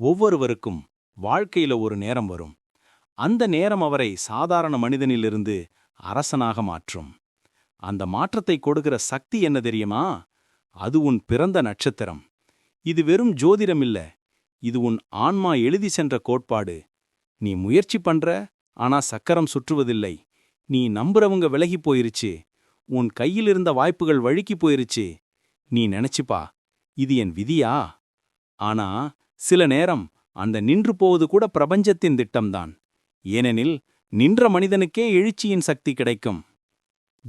ஒவ்வொருவருக்கும் வாழ்க்கையில ஒரு நேரம் வரும். அந்த நேரம் அவரை சாதாரண மனிதனிலிருந்து அரசனாக மாற்றும். அந்த மாற்றத்தை கொடுக்கிற சக்தி என்ன தெரியுமா? அது உன் பிறந்த நட்சத்திரம். இது வெறும் ஜோதிடம் இல்ல. இது உன் ஆன்மா எழுதி சென்ற கோட்பாடு. நீ முயற்சி பண்ற ஆனா சக்கரம் சுற்றுவதில்லை. நீ நம்புறவங்க விலகி போயிருச்சு. உன் கையிலிருந்த வாய்ப்புகள் வழுக்கி போயிருச்சு. நீ நினைச்சுப்பா இது என் விதியா? ஆனா சில நேரம் அந்த நின்று போவது கூட பிரபஞ்சத்தின் திட்டம்தான். ஏனெனில் நின்ற மனிதனுக்கே எழுச்சியின் சக்தி கிடைக்கும்.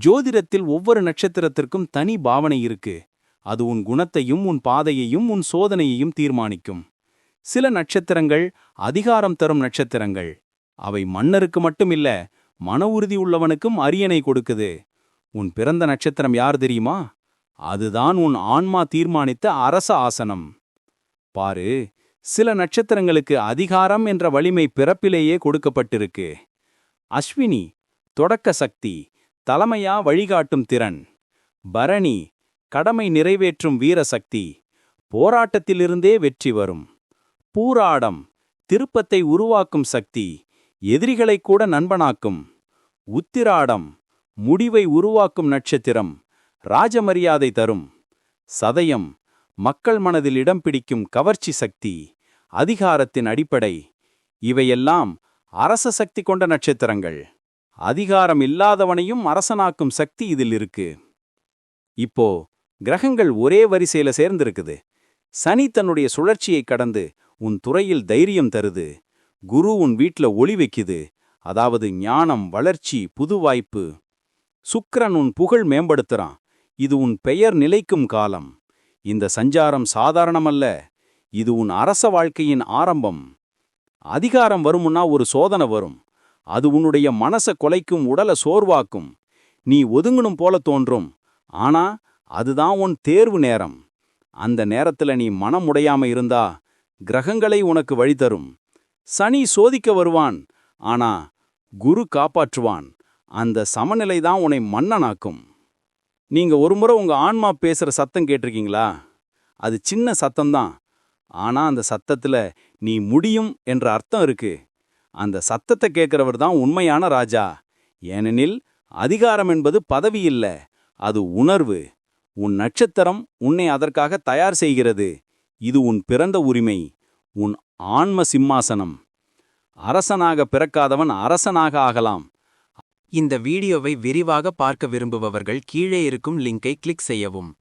ஜோதிடத்தில் ஒவ்வொரு நட்சத்திரத்திற்கும் தனி பாவனை இருக்கு. அது உன் குணத்தையும் உன் பாதையையும் உன் சோதனையையும் தீர்மானிக்கும். சில நட்சத்திரங்கள் அதிகாரம் தரும் நட்சத்திரங்கள். அவை மன்னருக்கு மட்டுமில்ல மன உறுதி உள்ளவனுக்கும் அரியணை கொடுக்குது. உன் பிறந்த நட்சத்திரம் யார் தெரியுமா? அதுதான் உன் ஆன்மா தீர்மானித்த அரச ஆசனம். பாரு சில நட்சத்திரங்களுக்கு அதிகாரம் என்ற வலிமை பிறப்பிலேயே கொடுக்கப்பட்டிருக்கு. அஸ்வினி தொடக்க சக்தி தலைமையா வழிகாட்டும் திறன். பரணி கடமை நிறைவேற்றும் வீரசக்தி போராட்டத்திலிருந்தே வெற்றி வரும். பூராடம் திருப்பத்தை உருவாக்கும் சக்தி எதிரிகளைக் கூட நண்பனாக்கும். உத்திராடம் முடிவை உருவாக்கும் நட்சத்திரம் ராஜமரியாதை தரும். சதயம் மக்கள் மனதில் இடம் பிடிக்கும் கவர்ச்சி சக்தி. அதிகாரத்தின் அடிப்படை. இவையெல்லாம் அரச சக்தி கொண்ட நட்சத்திரங்கள். அதிகாரம் இல்லாதவனையும் அரசனாக்கும் சக்தி இதில் இருக்கு. இப்போ கிரகங்கள் ஒரே வரிசையில சேர்ந்திருக்குது. சனி தன்னுடைய சுழற்சியை கடந்து உன் துறையில் தைரியம் தருது. குரு உன் வீட்ல ஒளி வைக்குது. அதாவது ஞானம் வளர்ச்சி புது வாய்ப்பு. சுக்கிரன் உன் புகழ் மேம்படுத்துறான். இது உன் பெயர் நிலைக்கும் காலம். இந்த சஞ்சாரம் சாதாரணமல்ல. இது உன் அரச வாழ்க்கையின் ஆரம்பம். அதிகாரம் வருமுன்னா ஒரு சோதனை வரும். அது உன்னுடைய மனச கொலைக்கும் உடல சோர்வாக்கும். நீ ஒதுங்கணும் போல தோன்றும். ஆனா அதுதான் உன் தேர்வு நேரம். அந்த நேரத்துல நீ மனம் உடையாம இருந்தா கிரகங்களை உனக்கு வழிதரும் சனி சோதிக்க வருவான். ஆனா குரு காப்பாற்றுவான். அந்த சமநிலை தான் உன்னை மன்னனாக்கும். நீங்க ஒருமுறை உங்க ஆன்மா பேசுற சத்தம் கேட்டிருக்கீங்களா? அது சின்ன சத்தம்தான் ஆனா அந்த சத்தத்துல நீ முடியும் என்ற அர்த்தம் இருக்கு. அந்த சத்தத்தை கேட்கிறவர் தான் உண்மையான ராஜா. ஏனெனில் அதிகாரம் என்பது பதவி இல்ல அது உணர்வு. உன் நட்சத்திரம் உன்னை அதற்காக தயார் செய்கிறது. இது உன் பிறந்த உரிமை உன் ஆன்ம சிம்மாசனம். அரசனாக பிறக்காதவன் அரசனாக ஆகலாம். இந்த வீடியோவை விரிவாக பார்க்க விரும்புபவர்கள் கீழே இருக்கும் லிங்கை கிளிக் செய்யவும்.